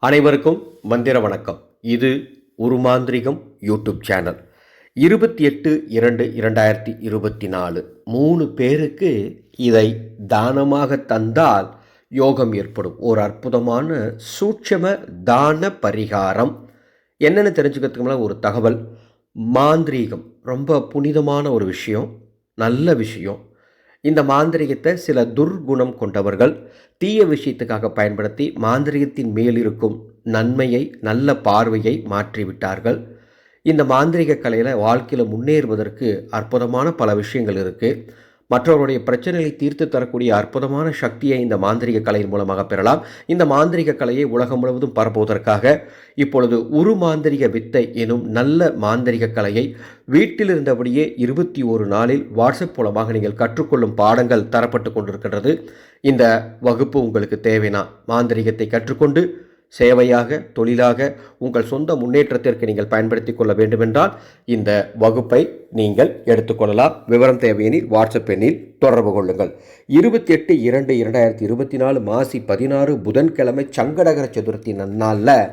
அனைவருக்கும் மந்திர வணக்கம். இது உருமாந்திரிகம் யூடியூப் சேனல். இருபத்தி எட்டு இரண்டு இரண்டாயிரத்தி இருபத்தி நாலு மூணு பேருக்கு இதை தானமாக தந்தால் யோகம் ஏற்படும். ஒரு அற்புதமான சூட்சம தான பரிகாரம். என்னென்னு தெரிஞ்சுக்கிறதுக்கு ஒரு தகவல். மாந்திரீகம் ரொம்ப புனிதமான ஒரு விஷயம். நல்ல விஷயம். இந்த மாந்திரிகத்தை சில துர்குணம் கொண்டவர்கள் தீய விஷயத்துக்காக பயன்படுத்தி மாந்திரிகத்தின் மேல் இருக்கும் நன்மையை நல்ல பார்வையை மாற்றிவிட்டார்கள். இந்த மாந்திரிக கலையில் வாழ்க்கையில் முன்னேறுவதற்கு அற்புதமான பல விஷயங்கள் இருக்குது மற்றவருடைய பிரச்சனைகளை தீர்த்து தரக்கூடிய அற்புதமான சக்தியை இந்த மாந்திரிக கலையின் மூலமாக பெறலாம். இந்த மாந்திரிக கலையை உலகம் முழுவதும் பரப்புவதற்காக இப்பொழுது உரு மாந்திரிக வித்தை எனும் நல்ல மாந்திரிக கலையை வீட்டில் இருந்தபடியே இருபத்தி ஒரு நாளில் வாட்ஸ்அப் மூலமாக நீங்கள் கற்றுக்கொள்ளும் பாடங்கள் தரப்பட்டு கொண்டிருக்கின்றது. இந்த வகுப்பு உங்களுக்கு தேவைனா மாந்திரிகத்தை கற்றுக்கொண்டு சேவையாக தொழிலாக உங்கள் சொந்த முன்னேற்றத்திற்கு நீங்கள் பயன்படுத்தி கொள்ள வேண்டுமென்றால் இந்த வகுப்பை நீங்கள் எடுத்துக்கொள்ளலாம் விவரம் தேவையெனில் வாட்ஸ்அப் எண்ணில் தொடர்பு கொள்ளுங்கள். இருபத்தி எட்டு இரண்டு இரண்டாயிரத்தி இருபத்தி நாலு மாசி பதினாறு புதன்கிழமை சங்கடகர சதுர்த்தி நன்னாளில்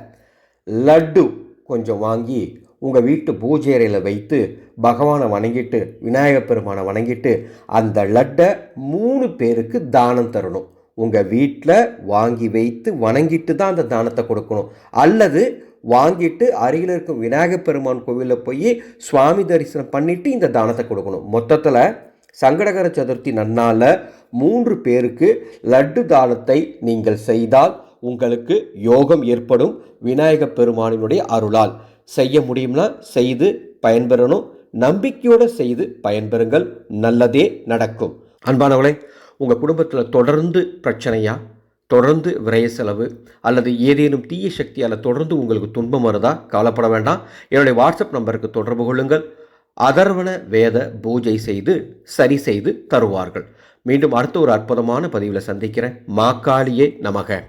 லட்டு கொஞ்சம் வாங்கி உங்கள் வீட்டு பூஜை அறையில் வைத்து பகவானை வணங்கிட்டு விநாயகப் பெருமானை வணங்கிட்டு அந்த லட்டை மூணு பேருக்கு தானம் தரணும். உங்கள் வீட்டில் வாங்கி வைத்து வணங்கிட்டு தான் அந்த தானத்தை கொடுக்கணும். அல்லது வாங்கிட்டு அருகில் இருக்கும் விநாயகர் பெருமான் கோவிலில் போய் சுவாமி தரிசனம் பண்ணிவிட்டு இந்த தானத்தை கொடுக்கணும். மொத்தத்தில் சங்கடகர சதுர்த்தி நன்னால் மூன்று பேருக்கு லட்டு தானத்தை நீங்கள் செய்தால் உங்களுக்கு யோகம் ஏற்படும் விநாயகப் பெருமானினுடைய அருளால். செய்ய முடியும்னா செய்து பயன்பெறணும். நம்பிக்கையோடு செய்து பயன்பெறுங்கள். நல்லதே நடக்கும். அன்பானவளை உங்கள் குடும்பத்தில் தொடர்ந்து பிரச்சனையா? தொடர்ந்து விரய செலவு அல்லது ஏதேனும் தீய சக்தியால் தொடர்ந்து உங்களுக்கு துன்பம் வருதா? கவலைப்பட வேண்டாம். என்னுடைய வாட்ஸ்அப் நம்பருக்கு தொடர்பு கொள்ளுங்கள். அதர்வன வேத பூஜை செய்து சரி செய்து தருவார்கள். மீண்டும் அடுத்த ஒரு அற்புதமான பதிவில் சந்திக்கிறேன். மாக்காளியே நமக.